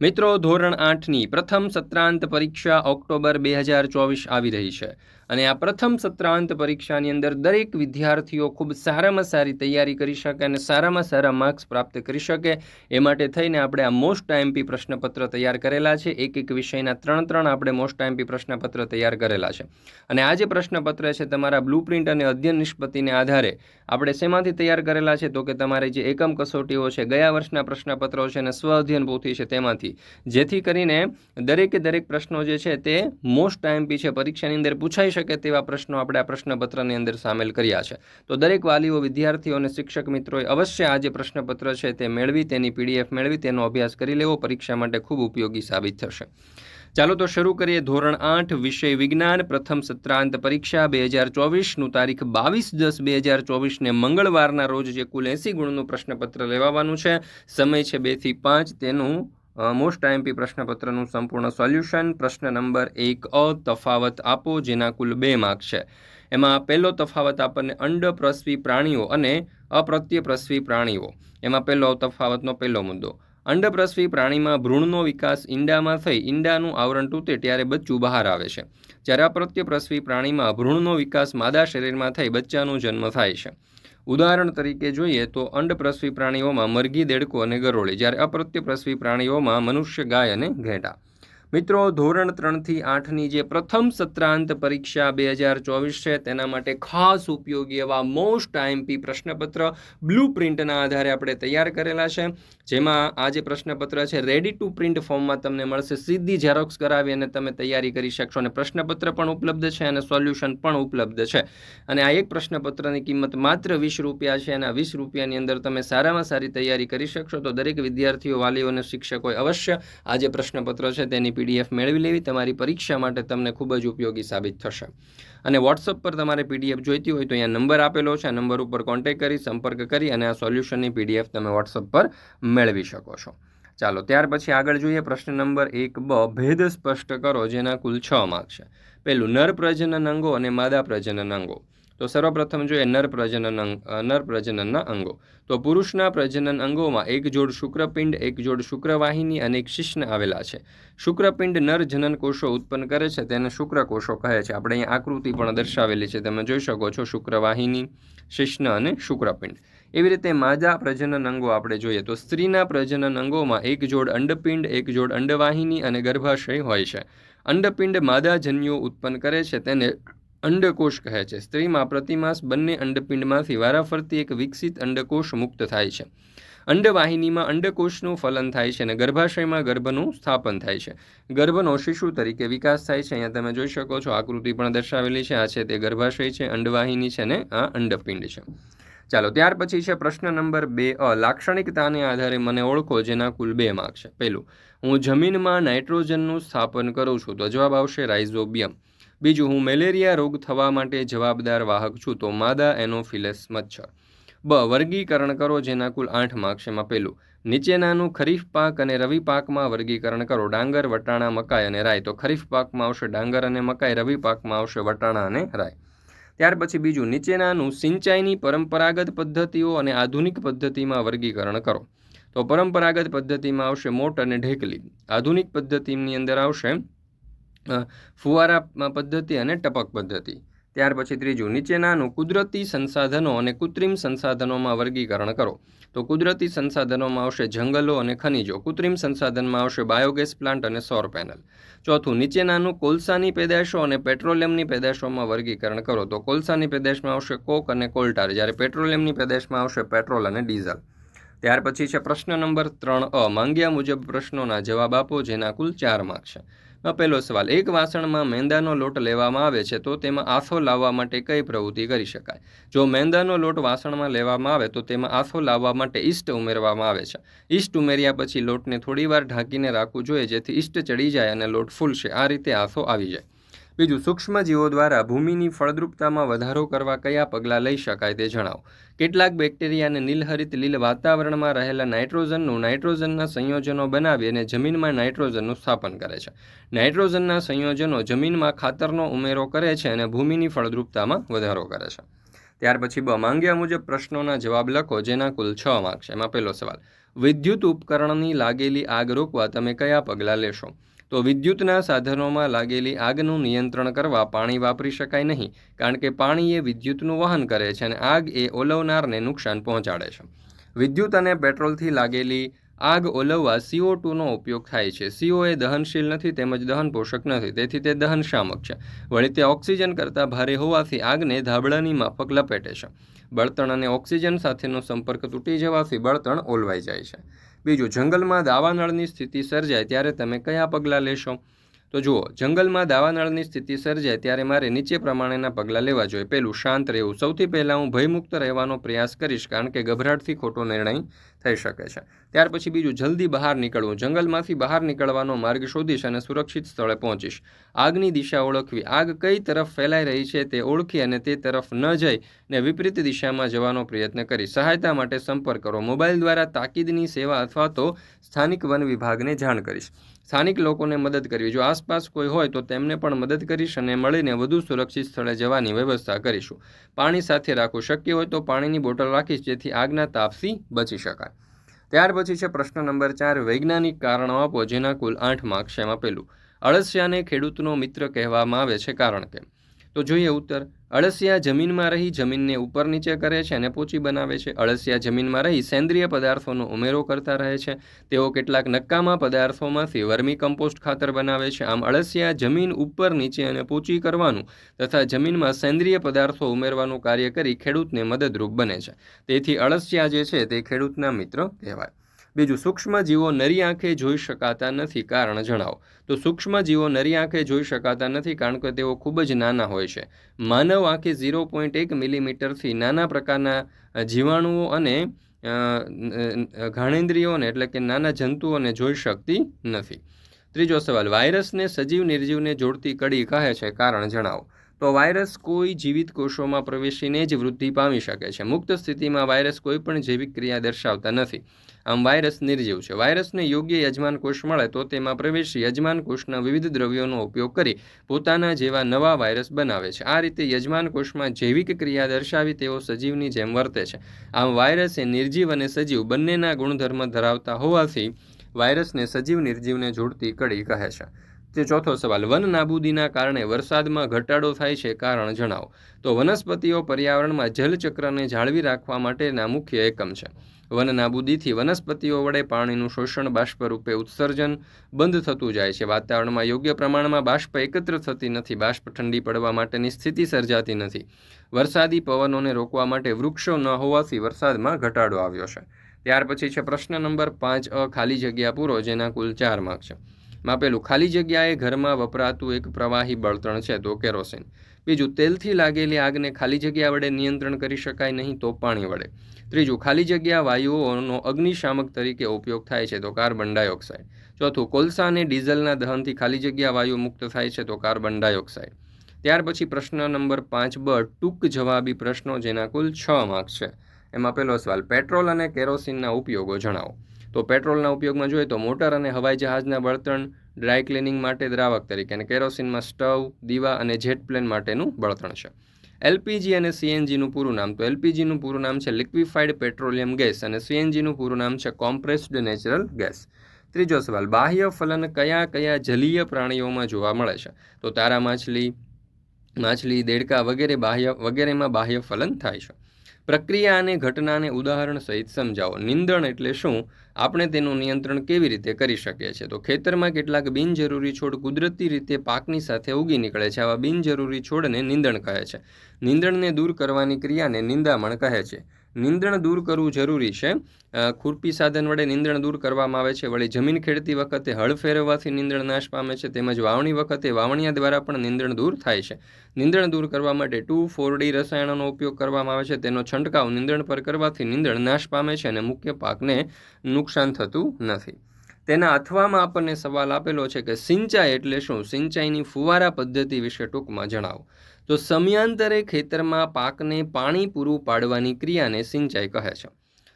મિત્રો, ધોરણ આઠની પ્રથમ સત્રાંત પરીક્ષા ઓક્ટોબર બે હજાર ચોવીસ આવી રહી છે અને આ પ્રથમ સત્રાંત પરીક્ષાની અંદર દરેક વિદ્યાર્થીઓ ખૂબ સારામાં સારી તૈયારી કરી શકે અને સારામાં સારા માર્ક્સ પ્રાપ્ત કરી શકે. એ માટે થઈને આપણે આ મોસ્ટ આઈએમપી પ્રશ્નપત્ર તૈયાર કરેલા છે. એક એક વિષયના ત્રણ ત્રણ આપણે મોસ્ટ આઈએમપી પ્રશ્નપત્ર તૈયાર કરેલા છે. અને આ જે પ્રશ્નપત્ર છે તમારા બ્લુપ્રિન્ટ અને અધ્યયન નિષ્પત્તિને આધારે આપણે શેમાંથી તૈયાર કરેલા છે? તો કે તમારી જે એકમ કસોટીઓ છે, ગયા વર્ષના પ્રશ્નપત્રો છે અને સ્વ અધ્યયન પોથી છે તેમાંથી. જેથી કરીને દરેકે દરેક પ્રશ્નો જે છે તે મોસ્ટ આઈએમપી છે પરીક્ષાની અંદર પૂછાઈ શકે તેવા પ્રશ્નો આપણે આ પ્રશ્નપત્રની અંદર સામેલ કર્યા છે. તો દરેક વાલીઓ, વિદ્યાર્થીઓ અને શિક્ષક મિત્રોએ અવશ્ય આ જે પ્રશ્નપત્ર છે તે મેળવી, તેની પીડીએફ મેળવી, તેનો અભ્યાસ કરી લેવો. પરીક્ષા માટે ખૂબ ઉપયોગી સાબિત થશે. ચાલો તો શરૂ કરીએ ધોરણ આઠ, વિષય વિજ્ઞાન, પ્રથમ સત્રાંત પરીક્ષા. બે હજાર ચોવીસનું તારીખ બાવીસ દસ બે હજાર ચોવીસને મંગળવારના રોજ જે કુલ એંસી ગુણનું પ્રશ્નપત્ર લેવાવાનું છે. સમય છે બેથી પાંચ. તેનું મોસ્ટ આઈએમપી પ્રશ્નપત્રનું સંપૂર્ણ સોલ્યુશન પ્રશ્ન નંબર એક, અ, તફાવત આપો, જેના કુલ બે માર્ક છે. એમાં પહેલો તફાવત આપણને અંડપ્રસ્વી પ્રાણીઓ અને અપ્રત્યપ્રસ્વી પ્રાણીઓ. એમાં પહેલો તફાવતનો પહેલો મુદ્દો. અંડપ્રસ્વી પ્રાણીમાં ભ્રૂણનો વિકાસ ઈંડામાં થઈ ઈંડાનું આવરણ તૂટે ત્યારે બચ્ચું બહાર આવે છે. જ્યારે અપ્રત્યપ્રસ્વી પ્રાણીમાં ભ્રૂણનો વિકાસ માદા શરીરમાં થઈ બચ્ચાનો જન્મ થાય છે. ઉદાહરણ તરીકે જોઈએ તો અંડપ્રસવી પ્રાણીઓમાં મરઘી, દેડકો અને ગરોળી, જ્યારે અપ્રત્યપ્રસવી પ્રાણીઓમાં મનુષ્ય ગાય અને ઘેટા. મિત્રો, ધોરણ ત્રણથી આઠની જે પ્રથમ સત્રાંત પરીક્ષા બે હજાર ચોવીસ છે, તેના માટે ખાસ ઉપયોગી એવા મોસ્ટ આઈએમપી પ્રશ્નપત્ર બ્લુ પ્રિન્ટના આધારે આપણે તૈયાર કરેલા છે. જેમાં આ જે પ્રશ્નપત્ર છે રેડી ટુ પ્રિન્ટ ફોર્મમાં તમને મળશે. સીધી ઝેરોક્સ કરાવી અને તમે તૈયારી કરી શકશો અને પ્રશ્નપત્ર પણ ઉપલબ્ધ છે અને સોલ્યુશન પણ ઉપલબ્ધ છે. અને આ એક પ્રશ્નપત્રની કિંમત માત્ર વીસ રૂપિયા છે અને આ વીસ રૂપિયાની અંદર તમે સારામાં સારી તૈયારી કરી શકશો. તો દરેક વિદ્યાર્થીઓ, વાલીઓ અને શિક્ષકોએ અવશ્ય આ જે પ્રશ્નપત્ર છે, તેની પીડીએફ મેળવી લેવી, તમારી પરીક્ષા માટે તમને ખૂબ જ ઉપયોગી સાબિત થશે. અને વોટ્સઅપ પર તમારે પીડીએફ જોઈતી હોય તો અહીંયા નંબર આપેલો છે. આ નંબર ઉપર કોન્ટેક્ટ કરી, સંપર્ક કરી અને આ સોલ્યુશનની પીડીએફ તમે વોટ્સઅપ પર મેળવી શકો છો. ચાલો, ત્યાર પછી આગળ જોઈએ. પ્રશ્ન નંબર એક બ, ભેદ સ્પષ્ટ કરો, જેના કુલ છ માર્ક છે. પહેલું, નર પ્રજનન અંગો અને માદા પ્રજનન અંગો. તો સર્વપ્રથમ જોઈએ નર પ્રજનન અંગ નર પ્રજનનના અંગો. તો પુરુષના પ્રજનન અંગોમાં એક જોડ શુક્રપિંડ, એક જોડ શુક્રવાહિની અને એક શિશ્ન આવેલા છે. શુક્રપિંડ નર જનન કોષો ઉત્પન્ન કરે છે, તેને શુક્રકોષો કહે છે. આપણે અહીં આકૃતિ પણ દર્શાવેલી છે, તમે જોઈ શકો છો શુક્રવાહિની, શિશ્ન અને શુક્રપિંડ. એવી રીતે માદા પ્રજનન અંગો આપણે જોઈએ તો સ્ત્રીના પ્રજનન અંગોમાં એક જોડ અંડપિંડ, એક જોડ અંડવાહિની અને ગર્ભાશય હોય છે. અંડપિંડ માદા જન્યો ઉત્પન્ન કરે છે, તેને અંડકોષ કહે છે. સ્ત્રીમાં પ્રતિમાસ બંને અંડપિંડમાંથી વારાફરતી એક વિકસિત અંડકોષ મુક્ત થાય છે. અંડવાહિનીમાં અંડકોષનું ફલન થાય છે અને ગર્ભાશયમાં ગર્ભનું સ્થાપન થાય છે. ગર્ભનો શિશુ તરીકે વિકાસ થાય છે. અહીંયા તમે જોઈ શકો છો, આકૃતિ પણ દર્શાવેલી છે. આ છે તે ગર્ભાશય છે, અંડવાહિની છે અને આ અંડપિંડ છે. ચાલો, ત્યાર પછી છે પ્રશ્ન નંબર બે, અ, લાક્ષણિકતાને આધારે મને ઓળખો જેના કુલ બે માર્ક છે. પહેલું, હું જમીનમાં નાઇટ્રોજનનું સ્થાપન કરું છું. તો જવાબ આવશે રાઇઝોબિયમ. બીજું, હું મેલેરિયા રોગ થવા માટે જવાબદાર વાહક છું, તો માદા એનોફિલસ મચ્છર. બ, વર્ગીકરણ કરો જેના કુલ આઠ માર્ક્સ એમાં પહેલું. નીચેનાનું ખરીફ પાક અને રવિ પાકમાં વર્ગીકરણ કરો. ડાંગર, વટાણા, મકાઈ અને રાય તો ખરીફ પાકમાં આવશે ડાંગર અને મકાઈ, રવિ પાકમાં આવશે વટાણા અને રાય ત્યાર પછી બીજું નીચેનાનું સિંચાઈની પરંપરાગત પદ્ધતિઓ અને આધુનિક પદ્ધતિમાં વર્ગીકરણ કરો. તો પરંપરાગત પદ્ધતિમાં આવશે મોટ અને ઢેકલી. આધુનિક પદ્ધતિની અંદર આવશે ફુવારા પદ્ધતિ અને ટપક પદ્ધતિ. ત્યાર પછી ત્રીજું, નીચેનાનું કુદરતી સંસાધનો અને કૃત્રિમ સંસાધનોમાં વર્ગીકરણ કરો. તો કુદરતી સંસાધનોમાં આવશે જંગલો અને ખનિજો. કૃત્રિમ સંસાધનમાં આવશે બાયોગેસ પ્લાન્ટ અને સૌર પેનલ. ચોથું, નીચેનાનું કોલસાની પેદાશો અને પેટ્રોલિયમની પેદાશોમાં વર્ગીકરણ કરો. તો કોલસાની પેદાશમાં આવશે કોક અને કોલ્ટાર. જ્યારે પેટ્રોલિયમની પેદાશમાં આવશે પેટ્રોલ અને ડીઝલ. ત્યાર પછી છે પ્રશ્ન નંબર ત્રણ અ. માંગ્યા મુજબ પ્રશ્નોના જવાબ આપો, જેના કુલ ચાર માર્ક છે. પહેલો સવાલ, એક વાસણમાં મેંદાનો લોટ લેવામાં આવે છે તો તેમાં આથો લાવવા માટે કઈ પ્રવૃત્તિ કરી શકાય? જો મેંદાનો લોટ વાસણમાં લેવામાં આવે તો તેમાં આથો લાવવા માટે ઈસ્ટ ઉમેરવામાં આવે છે. ઈસ્ટ ઉમેર્યા પછી લોટને થોડીવાર ઢાંકીને રાખવું જોઈએ જેથી ઈસ્ટ ચડી જાય અને લોટ ફૂલશે. આ રીતે આથો આવી જાય. બીજું, સૂક્ષ્મજીવો દ્વારા ભૂમિની ફળદ્રુપતામાં વધારો કરવા કયા પગલાં લઈ શકાય તે જણાવો. કેટલાક બેક્ટેરિયાને નીલહરિત લીલ વાતાવરણમાં રહેલા નાઇટ્રોજનનું નાઇટ્રોજનના સંયોજનો બનાવી અને જમીનમાં નાઇટ્રોજનનું સ્થાપન કરે છે. નાઇટ્રોજનના સંયોજનો જમીનમાં ખાતરનો ઉમેરો કરે છે અને ભૂમિની ફળદ્રુપતામાં વધારો કરે છે. ત્યાર પછી બ, માંગ્યા મુજબ પ્રશ્નોના જવાબ લખો, જેના કુલ છ માર્ક છે. એમાં પહેલો સવાલ, વિદ્યુત ઉપકરણની લાગેલી આગ રોકવા તમે કયા પગલાં લેશો? તો વિદ્યુતના સાધનોમાં લાગેલી આગનું નિયંત્રણ કરવા પાણી વાપરી શકાય નહીં, કારણ કે પાણી એ વિદ્યુતનું વહન કરે છે અને આગ એ ઓલવનારને નુકસાન પહોંચાડે છે. વિદ્યુત અને પેટ્રોલથી લાગેલી આગ ઓલવવા સીઓ ટુનો ઉપયોગ થાય છે. સીઓ એ દહનશીલ નથી તેમજ દહન પોષક નથી, તેથી તે દહનશામક છે. વળી તે ઓક્સિજન કરતાં ભારે હોવાથી આગને ધાબળાની માફક લપેટે છે. બળતણ અને ઓક્સિજન સાથેનો સંપર્ક તૂટી જવાથી બળતણ ઓલવાઈ જાય છે. બીજું, જંગલમાં દાવાનળની સ્થિતિ સર્જાય ત્યારે તમે કયા પગલાં લેશો? તો જુઓ, જંગલમાં દાવાનળની સ્થિતિ સર્જાય ત્યારે મારે નીચે પ્રમાણેના પગલાં લેવા જોઈએ. પહેલું, શાંત રહેવું. સૌથી પહેલાં હું ભયમુક્ત રહેવાનો પ્રયાસ કરીશ, કારણ કે ગભરાટથી ખોટો નિર્ણય થઈ શકે છે. ત્યાર પછી બીજું, જલ્દી બહાર નીકળવું. જંગલમાંથી બહાર નીકળવાનો માર્ગ શોધીશ અને સુરક્ષિત સ્થળે પહોંચીશ. આગની દિશા ઓળખવી. આગ કઈ તરફ ફેલાઈ રહી છે તે ઓળખી અને તે તરફ ન જઈ ને વિપરીત દિશામાં જવાનો પ્રયત્ન કરી સહાયતા માટે સંપર્ક કરો. મોબાઈલ દ્વારા તાકીદની સેવા અથવા તો સ્થાનિક વન વિભાગને જાણ કરીશ. સ્થાનિક લોકોને મદદ કરવી. જો આસપાસ કોઈ હોય તો તેમને પણ મદદ કરીશ અને મળીને વધુ સુરક્ષિત સ્થળે જવાની વ્યવસ્થા કરીશું. પાણી સાથે રાખવું શક્ય હોય તો પાણીની બોટલ રાખીશ જેથી આગના તાપથી બચી શકાય. ત્યાર પછી છે પ્રશ્ન નંબર ચાર, વૈજ્ઞાનિક કારણો આપો, જેના કુલ આઠ માર્ક્સ એમાં પેલું અળસિયાને ખેડૂતનો મિત્ર કહેવામાં આવે છે કારણ કે તો જોઈએ ઉત્તર. અળસિયા જમીનમાં રહી જમીનને ઉપર નીચે કરે છે અને પોચી બનાવે છે. અળસિયા જમીનમાં રહી સેન્દ્રિય પદાર્થોનો ઉમેરો કરતા રહે છે. તેઓ કેટલાક નક્કામાં પદાર્થોમાંથી વર્મી કમ્પોસ્ટ ખાતર બનાવે છે. આમ અળસિયા જમીન ઉપર નીચે અને પોચી કરવાનું તથા જમીનમાં સેન્દ્રિય પદાર્થો ઉમેરવાનું કાર્ય કરી ખેડૂતને મદદરૂપ બને છે. તેથી અળસિયા જે છે તે ખેડૂતના મિત્ર કહેવાય. બીજું, સૂક્ષ્મ જીવો નરી આંખે જોઈ શકાતા નથી કારણ જણાવો. તો સૂક્ષ્મ જીવો નરી આંખે જોઈ શકાતા નથી કારણ કે તેઓ ખૂબ જ નાના હોય છે. માનવ આંખે ઝીરો પોઈન્ટ એક મિલીમીટરથી નાના પ્રકારના જીવાણુઓ અને ઘાણેન્દ્રિયોને એટલે કે નાના જંતુઓને જોઈ શકતી નથી. ત્રીજો સવાલ, વાયરસને સજીવ નિર્જીવને જોડતી કડી કહે છે? કારણ જણાવો. તો વાયરસ કોઈ જીવિત કોષોમાં પ્રવેશીને જ વૃદ્ધિ પામી શકે છે. મુક્ત સ્થિતિમાં વાયરસ કોઈ પણ જૈવિક ક્રિયા દર્શાવતા નથી. આમ વાયરસ નિર્જીવ છે. વાયરસને યોગ્ય યજમાન કોષ મળે તો તેમાં પ્રવેશી યજમાન કોષના વિવિધ દ્રવ્યોનો ઉપયોગ કરી પોતાના જેવા નવા વાયરસ બનાવે છે. આ રીતે યજમાન કોષમાં જૈવિક ક્રિયા દર્શાવી તેઓ સજીવની જેમ વર્તે છે. આમ વાયરસ એ નિર્જીવ અને સજીવ બંનેના ગુણધર્મ ધરાવતા હોવાથી વાયરસને સજીવ નિર્જીવને જોડતી કડી કહે છે. તે ચોથો સવાલ, વન નાબૂદીના કારણે વરસાદમાં ઘટાડો થાય છે કારણ જણાવો. તો વનસ્પતિઓ પર્યાવરણમાં જલચક્રને જાળવી રાખવા માટેના મુખ્ય એકમ છે. વન નાબૂદીથી વનસ્પતિઓ વડે પાણીનું શોષણ બાષ્પ રૂપે ઉત્સર્જન બંધ થતું જાય છે. વાતાવરણમાં યોગ્ય પ્રમાણમાં બાષ્પ એકત્ર થતી નથી, બાષ્પ ઠંડી પડવા માટેની સ્થિતિ સર્જાતી નથી. વરસાદી પવનોને રોકવા માટે વૃક્ષો ન હોવાથી વરસાદમાં ઘટાડો આવ્યો છે. ત્યાર પછી છે પ્રશ્ન નંબર પાંચ, અ ખાલી જગ્યા પૂરો, જેના કુલ ચાર માર્ક છે. માપેલું ખાલી જગ્યાએ ઘરમાં વપરાતું એક પ્રવાહી બળતણ છે તો કેરોસીન. બીજું, તેલથી લાગેલી આગને ખાલી જગ્યા વડે નિયંત્રણ કરી શકાય નહીં તો પાણી વડે. ત્રીજું, ખાલી જગ્યા વાયુઓનો અગ્નિશામક તરીકે ઉપયોગ થાય છે તો કાર્બન ડાયોક્સાઇડ. ચોથું, કોલસા અને ડીઝલના દહનથી ખાલી જગ્યા વાયુ મુક્ત થાય છે તો કાર્બન ડાયોક્સાઇડ. ત્યાર પછી પ્રશ્ન નંબર પાંચ બ, ટૂંક જવાબી પ્રશ્નો જેના કુલ છ માર્ક્સ છે. એમાં પહેલો સવાલ, પેટ્રોલ અને કેરોસીનના ઉપયોગો જણાવો. તો પેટ્રોલના ઉપયોગમાં જોઈએ તો મોટર અને હવાઈ જહાજના બળતણ ડ્રાય ક્લિનિંગ માટે દ્રાવક તરીકે અને કેરોસીનમાં સ્ટવ, દીવા અને જેટ પ્લેન માટેનું બળતણ છે. એલપીજી અને સીએનજીનું પૂરું નામ, તો એલપીજીનું પૂરું નામ છે લિક્વિફાઈડ પેટ્રોલિયમ ગેસ અને સીએનજીનું પૂરું નામ છે કોમ્પ્રેસ્ડ નેચરલ ગેસ. ત્રીજો સવાલ, બાહ્ય ફલન કયા કયા જલીય પ્રાણીઓમાં જોવા મળે છે? તો તારા માછલી માછલી, દેડકા વગેરે બાહ્ય, વગેરેમાં બાહ્ય ફલન થાય છે. પ્રક્રિયા અને ઘટનાને ઉદાહરણ સહિત સમજાવો. નિંદણ એટલે શું? આપણે તેનું નિયંત્રણ કેવી રીતે કરી શકીએ છીએ? તો ખેતરમાં કેટલાક બિનજરૂરી છોડ કુદરતી રીતે પાકની સાથે ઉગી નીકળે છે. આવા બિનજરૂરી છોડને નિંદણ કહે છે. નિંદણને દૂર કરવાની ક્રિયાને નિંદામણ કહે છે. નિંદણ દૂર કરવું જરૂરી છે. ખુરપી સાધન વડે નિંદણ દૂર કરવામાં આવે છે. વળી જમીન ખેડતી વખતે હળ ફેરવવાથી નિંદણ નાશ પામે છે. તેમજ વાવણી વખતે વાવણીયા દ્વારા પણ નિંદણ દૂર થાય છે. નિંદણ દૂર કરવા માટે ટુ ફોર ડી રસાયણોનો ઉપયોગ કરવામાં આવે છે. તેનો છંટકાવ નિંદણ પર કરવાથી નિંદણ નાશ પામે છે અને મુખ્ય પાકને નુકસાન થતું નથી. તેના અથવામાં આપણને સવાલ આપેલો છે કે સિંચાઈ એટલે શું? સિંચાઈની ફુવારા પદ્ધતિ વિશે ટૂંકમાં જણાવો. તો સમયાંતરે ખેતરમાં પાકને પાણી પૂરું પાડવાની ક્રિયાને સિંચાઈ કહે છે.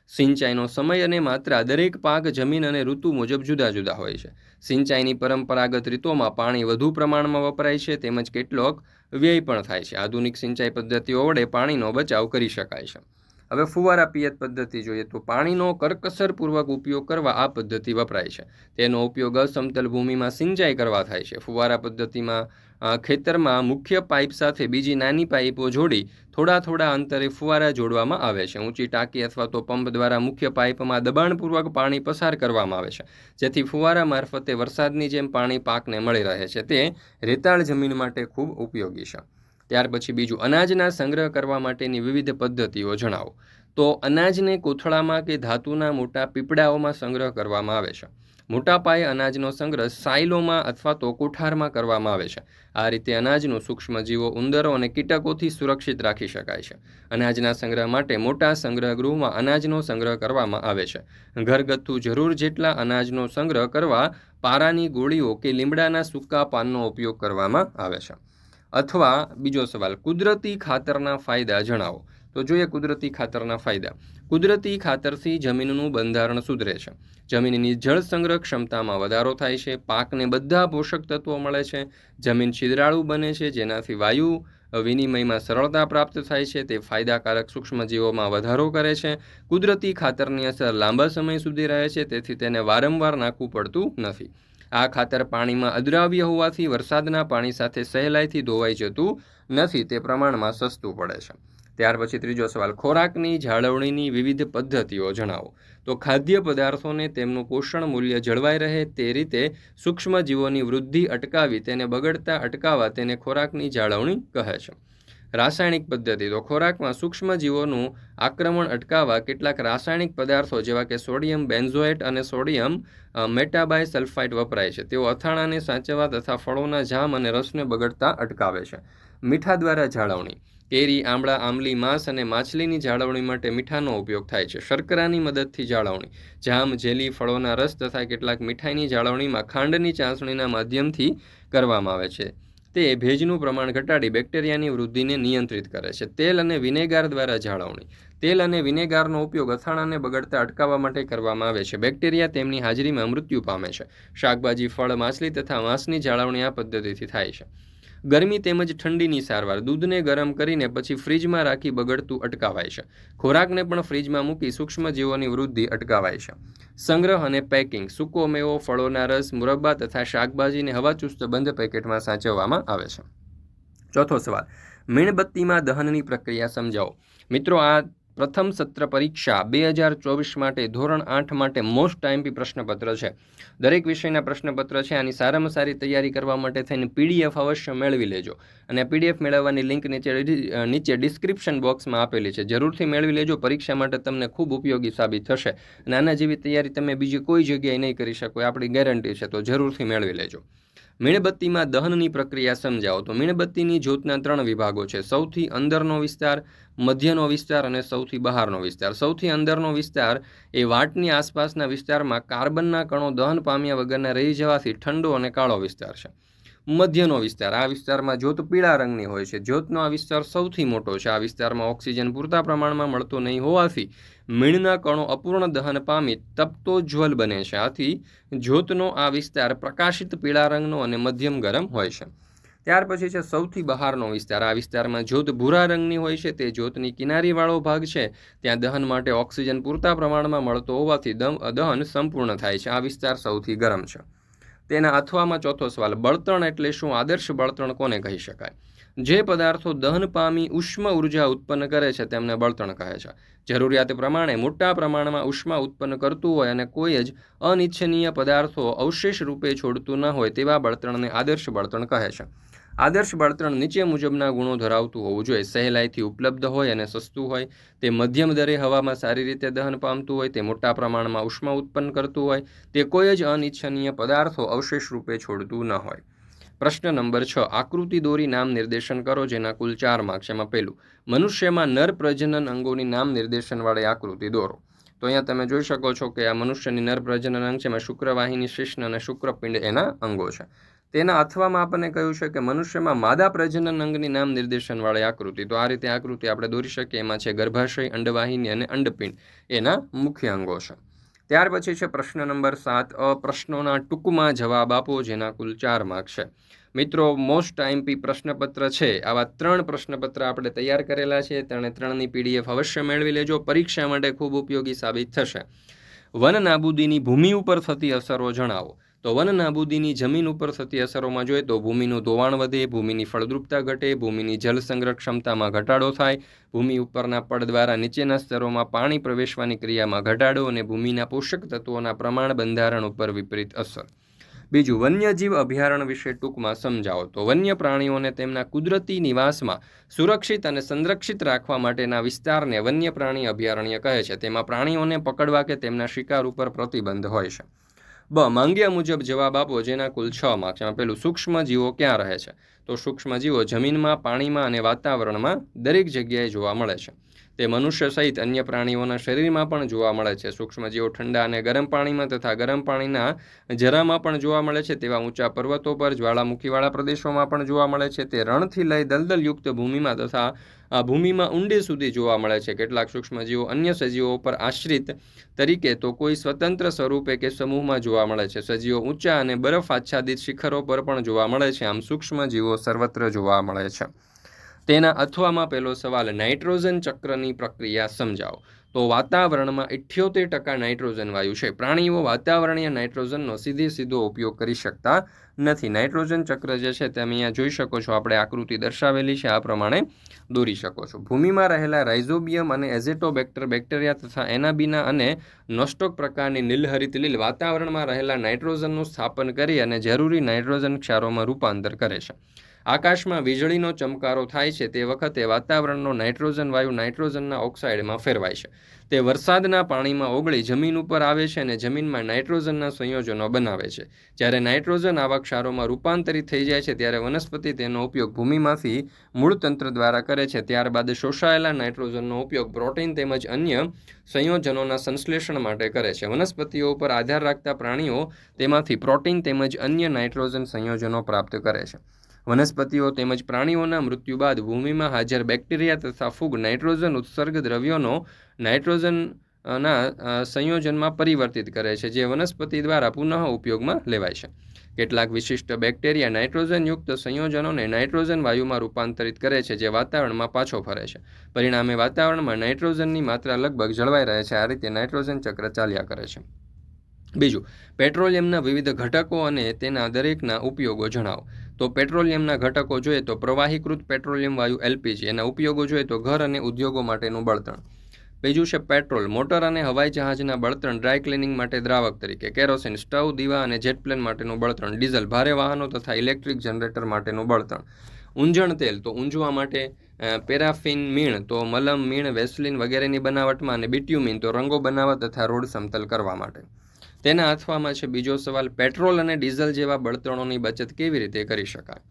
સિંચાઈનો સમય અને માત્રા દરેક પાક, જમીન અને ઋતુ મુજબ જુદા જુદા હોય છે. સિંચાઈની પરંપરાગત રીતોમાં પાણી વધુ પ્રમાણમાં વપરાય છે તેમજ કેટલોક વ્યય પણ થાય છે. આધુનિક સિંચાઈ પદ્ધતિઓ વડે પાણીનો બચાવ કરી શકાય છે. હવે ફુવારા પિયત પદ્ધતિ જોઈએ તો પાણીનો કરકસરપૂર્વક ઉપયોગ કરવા આ પદ્ધતિ વપરાય છે. તેનો ઉપયોગ અસમતલ ભૂમિમાં સિંચાઈ કરવા થાય છે. ફુવારા પદ્ધતિમાં ખેતરમાં મુખ્ય પાઇપ સાથે બીજી નાની પાઇપો જોડી થોડા થોડા અંતરે ફુવારા જોડવામાં આવે છે. ઊંચી ટાંકી અથવા તો પંપ દ્વારા મુખ્ય પાઇપમાં દબાણપૂર્વક પાણી પસાર કરવામાં આવે છે. જેથી ફુવારા મારફતે વરસાદની જેમ પાણી પાકને મળી રહે છે. તે રેતાળ જમીન માટે ખૂબ ઉપયોગી છે. ત્યાર પછી બીજું, અનાજના સંગ્રહ કરવા માટેની વિવિધ પદ્ધતિઓ જણાવો. તો અનાજને કોથળામાં કે ધાતુના મોટા પીપડાઓમાં સંગ્રહ કરવામાં આવે છે. મોટા પાયે અનાજનો સંગ્રહ સાયલોમાં અથવા તો કોઠારમાં કરવામાં આવે છે. આ રીતે અનાજનું સૂક્ષ્મજીવો ઉંદરો અને કીટકોથી સુરક્ષિત રાખી શકાય છે. અનાજના સંગ્રહ માટે મોટા સંગ્રહગૃહમાં અનાજનો સંગ્રહ કરવામાં આવે છે. ઘરગથ્થુ જરૂર જેટલા અનાજનો સંગ્રહ કરવા, પારાની ગોળીઓ કે લીમડાના સૂકા પાનનો ઉપયોગ કરવામાં આવે છે. અથવા બીજો સવાલ, કુદરતી ખાતરના ફાયદા જણાવો. તો જોઈએ કુદરતી ખાતરના ફાયદા. કુદરતી ખાતરથી જમીનનું બંધારણ સુધરે છે. જમીનની જળ સંગ્રહ ક્ષમતામાં વધારો થાય છે, પાકને બધા પોષક તત્વો મળે છે, જમીન છિદ્રાળુ બને છે, જેનાથી વાયુ વિનિમયમાં સરળતા પ્રાપ્ત થાય છે, તે ફાયદાકારક સૂક્ષ્મજીવોમાં વધારો કરે છે. કુદરતી ખાતરની અસર લાંબા સમય સુધી રહે છે, તેથી તેને વારંવાર નાખવું પડતું નથી. આ ખાતર પાણીમાં અદ્રાવ્ય હોવાથી વરસાદના પાણી સાથે સહેલાઈથી ધોવાઈ જતું નથી, તે પ્રમાણમાં સસ્તું પડે છે. ત્યાર પછી ત્રીજો સવાલ, ખોરાકની જાળવણીની વિવિધ પદ્ધતિઓ જણાવો. તો ખાદ્ય પદાર્થોને તેમનું પોષણ મૂલ્ય જળવાઈ રહે તે રીતે સૂક્ષ્મજીવોની વૃદ્ધિ અટકાવી, તેને બગડતા અટકાવવા તેને ખોરાકની જાળવણી કહે છે. રાસાયણિક પદ્ધતિ, તો ખોરાકમાં સૂક્ષ્મજીવોનું આક્રમણ અટકાવવા કેટલાક રાસાયણિક પદાર્થો જેવા કે સોડિયમ બેન્ઝોએટ અને સોડિયમ મેટાબાય સલ્ફાઇટ વપરાય છે. તેઓ અથાણાને સાચવવા તથા ફળોના જામ અને રસને બગડતા અટકાવે છે. મીઠા દ્વારા જાળવણી. કેરી, આમળા, આંબલી, માંસ અને માછલીની જાળવણી માટે મીઠાનો ઉપયોગ થાય છે. શર્કરાની મદદથી જાળવણી. જામ, જેલી, ફળોના રસ તથા કેટલાક મીઠાઈની જાળવણીમાં ખાંડની ચાસણીના માધ્યમથી કરવામાં આવે છે. તે ભેજનું પ્રમાણ ઘટાડી બેક્ટેરિયાની વૃદ્ધિને નિયંત્રિત કરે છે. તેલ અને વિનેગાર દ્વારા જાળવણી. તેલ અને વિનેગારનો ઉપયોગ અથાણાને બગડતા અટકાવવા માટે કરવામાં આવે છે. બેક્ટેરિયા તેમની હાજરીમાં મૃત્યુ પામે છે. શાકભાજી, ફળ, માછલી તથા માંસની જાળવણી આ પદ્ધતિથી થાય છે. ગરમી તેમજ ઠંડીની સારવાર, દૂધને ગરમ કરીને પછી ફ્રીજમાં રાખી બગડતું અટકાવાય છે. ખોરાકને પણ ફ્રીજમાં મૂકી સૂક્ષ્મજીવોની વૃદ્ધિ અટકાવાય છે. સંગ્રહ અને પેકિંગ, સૂકો મેવો, ફળોના રસ, મુરબ્બા તથા શાકભાજીને હવાચુસ્ત બંધ પેકેટમાં સાચવવામાં આવે છે. ચોથો સવાલ, મીણબત્તીમાં દહનની પ્રક્રિયા સમજાવો. મિત્રો, આ પ્રથમ સત્ર પરીક્ષા બે હજાર ચોવીસ માટે, ધોરણ આઠ માટે મોસ્ટ ટાઈમપી પ્રશ્નપત્ર છે. દરેક વિષયના પ્રશ્નપત્ર છે, આની સારામાં સારી તૈયારી કરવા માટે થઈને પીડીએફ અવશ્ય મેળવી લેજો. અને પીડીએફ મેળવવાની લિંક નીચે નીચે ડિસ્ક્રિપ્શન બોક્સમાં આપેલી છે. જરૂરથી મેળવી લેજો, પરીક્ષા માટે તમને ખૂબ ઉપયોગી સાબિત થશે. અને આના જેવી તૈયારી તમે બીજી કોઈ જગ્યાએ નહીં કરી શકો આપણી ગેરંટી છે, તો જરૂરથી મેળવી લેજો. મીણબત્તીમાં દહનની પ્રક્રિયા સમજાવો. તો મીણબત્તીની જ્યોતના ત્રણ વિભાગો છે. સૌથી અંદરનો વિસ્તાર, મધ્યનો વિસ્તાર અને સૌથી બહારનો વિસ્તાર. સૌથી અંદરનો વિસ્તાર એ વાટની આસપાસના વિસ્તારમાં કાર્બનના કણો દહન પામ્યા વગરના રહી જવાથી ઠંડો અને કાળો વિસ્તાર છે. મધ્યનો વિસ્તાર. આ વિસ્તારમાં જ્યોત પીળા રંગની હોય છે. જ્યોતનો આ વિસ્તાર સૌથી મોટો છે. આ વિસ્તારમાં ઓક્સિજન પૂરતા પ્રમાણમાં મળતો નહીં હોવાથી મીણના કણો અપૂર્ણ દહન પામી તપતો જ્વલ બને છે. આથી જ્યોતનો આ વિસ્તાર પ્રકાશિત પીળા રંગનો અને મધ્યમ ગરમ હોય છે. ત્યાર પછી છે સૌથી બહારનો વિસ્તાર. આ વિસ્તારમાં જ્યોત ભૂરા રંગની હોય છે. તે જ્યોતની કિનારીવાળો ભાગ છે. ત્યાં દહન માટે ઓક્સિજન પૂરતા પ્રમાણમાં મળતો હોવાથી દહન સંપૂર્ણ થાય છે. આ વિસ્તાર સૌથી ગરમ છે. તેના અથવામાં ચોથો સવાલ, બળતણ એટલે શું? આદર્શ બળતણ કોને કહી શકાય? જે પદાર્થો દહન પામી ઉષ્મ ઊર્જા ઉત્પન્ન કરે છે, તેમને બળતણ કહે છે. જરૂરિયાત પ્રમાણે મોટા પ્રમાણમાં ઉષ્મા ઉત્પન્ન કરતું હોય અને કોઈ જ અનિચ્છનીય પદાર્થો અવશેષ રૂપે છોડતું ન હોય, તેવા બળતણને આદર્શ બળતણ કહે છે. આદર્શ બળતણ નીચે મુજબના ગુણો ધરાવતું હોવું જોઈએ. સહેલાઈથી ઉપલબ્ધ હોય અને સસ્તું હોય, તે મધ્યમ દરે હવામાં સારી રીતે દહન પામતું હોય, તે મોટા પ્રમાણમાં ઉષ્મા ઉત્પન્ન કરતું હોય, તે કોઈ જ અનિચ્છનીય પદાર્થો અવશેષ રૂપે છોડતું ન હોય. પ્રશ્ન નંબર છ, આકૃતિ દોરી નામ નિર્દેશન કરો, જેના કુલ ચાર માર્ક્સ એમાં પહેલું. મનુષ્યમાં નર પ્રજનન અંગોની નામ નિર્દેશનવાળી આકૃતિ દોરો. તો અહીંયા તમે જોઈ શકો છો કે આ મનુષ્યની નર પ્રજનન અંગ છે, એમાં શુક્રવાહિની શિષ્ણ અને શુક્રપિંડ એના અંગો છે. તેના અથવામાં આપણને કહ્યું છે કે મનુષ્યમાં માદા પ્રજનન અંગની નામ નિર્દેશનવાળી આકૃતિ, તો આ રીતે આકૃતિ આપણે દોરી શકીએ. એમાં છે ગર્ભાશય, અંડવાહિની અને અંડપિંડ એના મુખ્ય અંગો છે. ત્યાર પછી છે પ્રશ્ન નંબર સાત અ પ્રશ્નોના ટૂંકમાં જવાબ આપો, જેના કુલ ચાર માર્ક છે. મિત્રો મોસ્ટ આઈમપી પ્રશ્નપત્ર છે. આવા ત્રણ પ્રશ્નપત્ર આપણે તૈયાર કરેલા છે. ત્રણે ત્રણની પીડીએફ અવશ્ય મેળવી લેજો. પરીક્ષા માટે ખૂબ ઉપયોગી સાબિત થશે. વન નાબૂદીની ભૂમિ ઉપર થતી અસરો જણાવો. તો વન નાબૂદીની જમીન ઉપર થતી અસરોમાં જોઈએ તો ભૂમિનું ધોવાણ વધે, ભૂમિની ફળદ્રુપતા ઘટે, ભૂમિની જળ સંગ્રહ ક્ષમતામાં ઘટાડો થાય. ભૂમિ ઉપરના પડ દ્વારા નીચેના સ્તરોમાં પાણી પ્રવેશવાની ક્રિયામાં ઘટાડો અને ભૂમિના પોષક તત્વોના પ્રમાણ બંધારણ ઉપર વિપરીત અસર. બીજું, વન્યજીવ અભયારણ્ય વિશે ટૂંકમાં સમજાવો. તો વન્ય પ્રાણીઓને તેમના કુદરતી નિવાસમાં સુરક્ષિત અને સંરક્ષિત રાખવા માટેના વિસ્તારને વન્ય પ્રાણી અભયારણ્ય કહે છે. તેમાં પ્રાણીઓને પકડવા કે તેમના શિકાર ઉપર પ્રતિબંધ હોય છે. બ, માંગ્યા મુજબ જવાબ આપો જેના કુલ છ માર્ક છે પેલું સૂક્ષ્મ જીવો ક્યાં રહે છે? તો સૂક્ષ્મ જીવો જમીનમાં, પાણીમાં અને વાતાવરણમાં દરેક જગ્યાએ જોવા મળે છે. તે મનુષ્ય સહિત અન્ય પ્રાણીઓના શરીરમાં પણ જોવા મળે છે. સૂક્ષ્મજીવો ઠંડા અને ગરમ પાણીમાં તથા ગરમ પાણીના જરામાં પણ જોવા મળે છે તેવા ઊંચા પર્વતો પર, જ્વાળામુખીવાળા પ્રદેશોમાં પણ જોવા મળે છે. તે રણથી લઈ દલદલયુક્ત ભૂમિમાં તથા આ ભૂમિમાં ઊંડે સુધી જોવા મળે છે. કેટલાક સૂક્ષ્મજીવો અન્ય સજીવો પર આશ્રિત તરીકે તો કોઈ સ્વતંત્ર સ્વરૂપે કે સમૂહમાં જોવા મળે છે. સજીવો ઊંચા અને બરફ આચ્છાદિત શિખરો પર પણ જોવા મળે છે. આમ સૂક્ષ્મજીવો સર્વત્ર જોવા મળે છે. તેના અથવામાં પહેલો સવાલ, નાઇટ્રોજન ચક્રની પ્રક્રિયા સમજાવો. તો વાતાવરણમાં ઇઠ્યોતેર ટકા નાઇટ્રોજન વાયુ છે. પ્રાણીઓ વાતાવરણીય નાઇટ્રોજનનો સીધે સીધો ઉપયોગ કરી શકતા નથી. નાઇટ્રોજન ચક્ર જે છે તમે અહીંયા જોઈ શકો છો. આપણે આકૃતિ દર્શાવેલી છે. આ પ્રમાણે દોરી શકો છો. ભૂમિમાં રહેલા રાઇઝોબિયમ અને એઝેટોબેક્ટર બેક્ટેરિયા તથા એનાબીના અને નોસ્ટોક પ્રકારની નીલહરિત લીલ વાતાવરણમાં રહેલા નાઇટ્રોજનનું સ્થાપન કરી અને જરૂરી નાઇટ્રોજન ક્ષારોમાં રૂપાંતર કરે છે. આકાશમાં વીજળીનો ચમકારો થાય છે, તે વખતે વાતાવરણનો નાઇટ્રોજન વાયુ નાઇટ્રોજનના ઓક્સાઇડમાં ફેરવાય છે. તે વરસાદના પાણીમાં ઓગળી જમીન ઉપર આવે છે અને જમીનમાં નાઇટ્રોજનના સંયોજનો બનાવે છે. જ્યારે નાઇટ્રોજન આવા ક્ષારોમાં રૂપાંતરિત થઈ જાય છે, ત્યારે વનસ્પતિ તેનો ઉપયોગ ભૂમિમાંથી મૂળતંત્ર દ્વારા કરે છે. ત્યારબાદ શોષાયેલા નાઇટ્રોજનનો ઉપયોગ પ્રોટીન તેમજ અન્ય સંયોજનોના સંશ્લેષણ માટે કરે છે. વનસ્પતિઓ ઉપર આધાર રાખતા પ્રાણીઓ તેમાંથી પ્રોટીન તેમજ અન્ય નાઇટ્રોજન સંયોજનો પ્રાપ્ત કરે છે. વનસ્પતિઓ તેમજ પ્રાણીઓના મૃત્યુ બાદ ભૂમિમાં હાજર બેક્ટેરિયા તથા ફૂગ નાઇટ્રોજન ઉત્સર્ગ દ્રવ્યોનો નાઇટ્રોજન ના સંયોજનમાં પરિવર્તિત કરે છે, જે વનસ્પતિ દ્વારા પુનઃ ઉપયોગમાં લેવાય છે. કેટલાક વિશિષ્ટ બેક્ટેરિયા નાઇટ્રોજનયુક્ત સંયોજનોને નાઇટ્રોજન વાયુમાં રૂપાંતરિત કરે છે, જે વાતાવરણમાં પાછો ફરે છે. પરિણામે વાતાવરણમાં નાઇટ્રોજનની માત્રા લગભગ જળવાઈ રહે છે, આ રીતે નાઇટ્રોજન ચક્ર ચાલ્યા કરે છે. બીજું, પેટ્રોલિયમના વિવિધ ઘટકો અને તેના દરેકના ઉપયોગો જણાવો. તો પેટ્રોલિયમના ઘટકો જોઈએ તો પ્રવાહીકૃત પેટ્રોલિયમ વાયુ એલપીજી, એના ઉપયોગો જોઈએ તો ઘર અને ઉદ્યોગો માટેનું બળતણ. બીજું છે પેટ્રોલ. મોટર અને હવાઈ જહાજના બળતણ ડ્રાય ક્લિનિંગ માટે દ્રાવક તરીકે. કેરોસીન, સ્ટવ, દીવા અને જેટ પ્લેન માટેનું બળતણ. ડીઝલ, ભારે વાહનો તથા ઇલેક્ટ્રિક જનરેટર માટેનું બળતણ. ઊંજણ તેલ, તો ઊંજવા માટે પેરાફિન મીણ, તો મલમ મીણ, વેસ્લિન વગેરેની બનાવટમાં અને બિટ્યુમિન, તો રંગો બનાવવા તથા રોડ સમતલ કરવા માટે. તેના અથવામાં છે બીજો સવાલ, પેટ્રોલ અને ડીઝલ જેવા બળતણોની બચત કેવી રીતે કરી શકાય?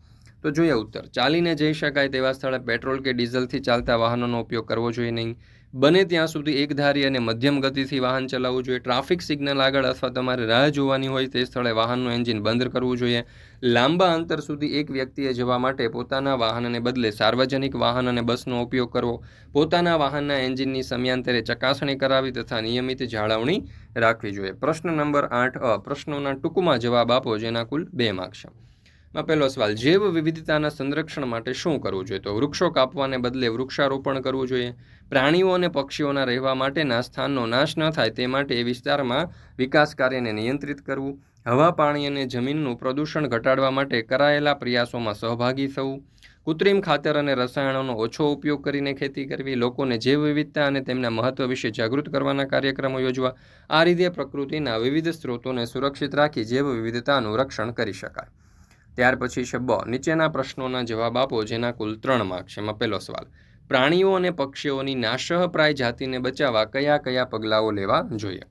તો જોઈએ ઉત્તર, ચાલીને જઈ શકાય તેવા સ્થળે પેટ્રોલ કે ડીઝલથી ચાલતા વાહનોનો ઉપયોગ કરવો જોઈએ નહીં. બને ત્યાં સુધી એકધારી અને મધ્યમ ગતિથી વાહન ચલાવવું જોઈએ. ટ્રાફિક સિગ્નલ આગળ અથવા તમારે રાહ જોવાની હોય તે સ્થળે વાહનનું એન્જિન બંધ કરવું જોઈએ. લાંબા અંતર સુધી એક વ્યક્તિએ જવા માટે પોતાના વાહનને બદલે સાર્વજનિક વાહન અને બસનો ઉપયોગ કરવો. પોતાના વાહનના એન્જિનની સમયાંતરે ચકાસણી કરાવી તથા નિયમિત જાળવણી રાખવી જોઈએ. પ્રશ્ન નંબર આઠ અ, પ્રશ્નોના ટૂંકમાં જવાબ આપો, જેના કુલ બે માર્ક માં પહેલો સવાલ, જૈવ વિવિધતાના સંરક્ષણ માટે શું કરવું જોઈએ? તો વૃક્ષો કાપવાને બદલે વૃક્ષારોપણ કરવું જોઈએ. પ્રાણીઓ અને પક્ષીઓના રહેવા માટેના સ્થાનનો નાશ ન થાય તે માટે એ વિસ્તારમાં વિકાસ કાર્યને નિયંત્રિત કરવું, હવા, પાણી અને જમીનનું પ્રદૂષણ ઘટાડવા માટે કરાયેલા પ્રયાસોમાં સહભાગી થવું, કૃત્રિમ ખાતર અને રસાયણોનો ઓછો ઉપયોગ કરીને ખેતી કરવી, લોકોને જૈવ વિવિધતા અને તેમના મહત્વ વિશે જાગૃત કરવાના કાર્યક્રમો યોજવા, આ રીતે પ્રકૃતિના વિવિધ સ્ત્રોતોને સુરક્ષિત રાખી જૈવ વિવિધતાનું રક્ષણ કરી શકાય. ત્યાર પછી છે બ. નીચેના પ્રશ્નોના જવાબ આપો, જેના કુલ ત્રણ માર્ક છે. એમાં પહેલો સવાલ, પ્રાણીઓ અને પક્ષીઓની નાશઃપ્રાય જાતિને બચાવવા કયા કયા પગલાઓ લેવા જોઈએ?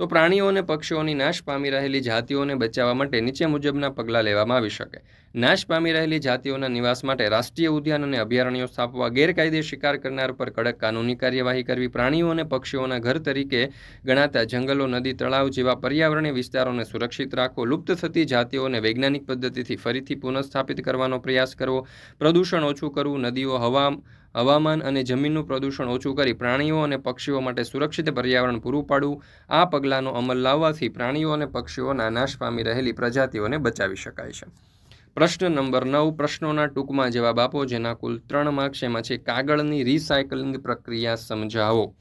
તો પ્રાણીઓ અને પક્ષીઓની નાશ પામી રહેલી જાતિઓને બચાવવા માટે નીચે મુજબના પગલાં લેવામાં આવી શકે. નાશ પામી રહેલી જાતિઓના નિવાસ માટે રાષ્ટ્રીય ઉદ્યાન અને અભયારણ્યો સ્થાપવા ગેરકાયદે શિકાર કરનાર પર કડક કાનૂની કાર્યવાહી કરવી પ્રાણીઓ અને પક્ષીઓના ઘર તરીકે ગણાતા જંગલો, નદી, તળાવ જેવા પર્યાવરણીય વિસ્તારોને સુરક્ષિત રાખવો, લુપ્ત થતી જાતિઓને વૈજ્ઞાનિક પદ્ધતિથી ફરીથી પુનઃસ્થાપિત કરવાનો પ્રયાસ કરવો, પ્રદૂષણ ઓછું કરવું, નદીઓ, હવા હવામાન અને જમીનનું પ્રદૂષણ ઓછું કરી પ્રાણીઓ અને પક્ષીઓ માટે સુરક્ષિત પર્યાવરણ પૂરું પાડવું. આ પગલાંનો અમલ લાવવાથી પ્રાણીઓ અને પક્ષીઓના નાશ પામી રહેલી પ્રજાતિઓને બચાવી શકાય છે. પ્રશ્ન નંબર નવ, પ્રશ્નોના ટૂંકમાં જવાબ આપો, જેના કુલ ત્રણ માર્ક્સ એમાં છે. કાગળની રિસાયકલિંગ પ્રક્રિયા સમજાવો.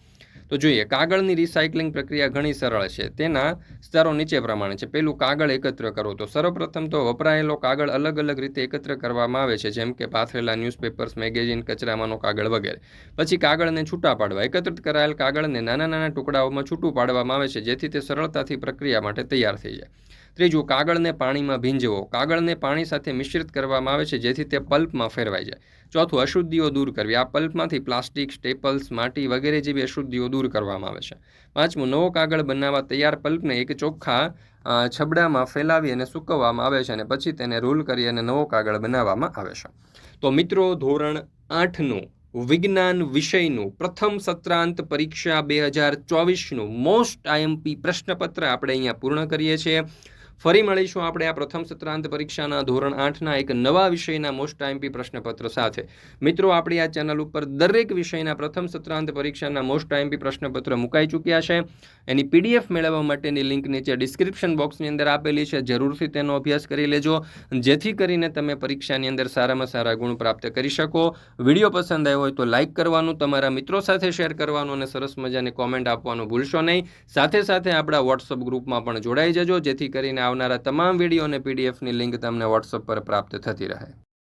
તો જોઈએ, કાગળની રિસાયકલિંગ પ્રક્રિયા ઘણી સરળ છે. તેના સ્તરો નીચે પ્રમાણે છે. પહેલું કાગળ એકત્ર કરો. તો સર્વપ્રથમ તો વપરાયેલો કાગળ અલગ અલગ રીતે એકત્ર કરવામાં આવે છે, જેમ કે પાથરેલા ન્યૂઝપેપર્સ મેગેઝિન કચરામાંનો કાગળ વગેરે. પછી કાગળને છૂટા પાડવા. એકત્રિત કરાયેલ કાગળને નાના નાના ટુકડાઓમાં છૂટું પાડવામાં આવે છે, જેથી તે સરળતાથી પ્રક્રિયા માટે તૈયાર થઈ જાય. ત્રીજું, કાગળને પાણીમાં ભીંજવો. કાગળને પાણી સાથે મિશ્રિત કરવામાં આવે છે, જેથી તે પલ્પમાં ફેરવાઈ જાય. ચોથું, અશુદ્ધિઓ દૂર કરવી. આ પલ્પમાંથી પ્લાસ્ટિક, સ્ટેપલ્સ, માટી વગેરે જેવી અશુદ્ધિઓ દૂર કરવામાં આવે છે. પાંચમું, નવો કાગળ બનાવવા તૈયાર પલ્પને એક ચોખ્ખા છબડામાં ફેલાવી અને સૂકવવામાં આવે છે અને પછી તેને રોલ કરી અને નવો કાગળ બનાવવામાં આવે છે. તો મિત્રો, ધોરણ આઠનું, વિજ્ઞાન વિષયનું પ્રથમ સત્રાંત પરીક્ષા બે હજાર ચોવીસનું મોસ્ટ આઈએમપી પ્રશ્નપત્ર આપણે અહીંયા પૂર્ણ કરીએ છીએ. ફરી મળીશું આપણે આ પ્રથમ સત્રાંત પરીક્ષાના ધોરણ આઠના એક નવા વિષયના મોસ્ટ આઈએમપી પ્રશ્નપત્ર સાથે. મિત્રો, આપણી આ ચેનલ ઉપર દરેક વિષયના પ્રથમ સત્રાંત પરીક્ષાના મોસ્ટ આઈએમપી પ્રશ્નપત્ર મુકાઈ ચૂક્યા છે. એની પીડીએફ મેળવવા માટેની લિંક નીચે ડિસ્ક્રિપ્શન બોક્સની અંદર આપેલી છે. જરૂરથી તેનો અભ્યાસ કરી લેજો. જેથી કરીને તમે પરીક્ષાની અંદર સારામાં સારા ગુણ પ્રાપ્ત કરી શકો. વીડિયો પસંદ આવ્યો હોય તો લાઇક કરવાનું, તમારા મિત્રો સાથે શેર કરવાનું અને સરસ મજાની કોમેન્ટ આપવાનું ભૂલશો નહીં. સાથે સાથે આપણા વોટ્સઅપ ગ્રુપમાં પણ જોડાઈ જજો. જેથી કરીને આવનારા તમામ વીડિયો અને પીડીએફની લિંક તમને વોટ્સઅપ પર પ્રાપ્ત થતી રહે.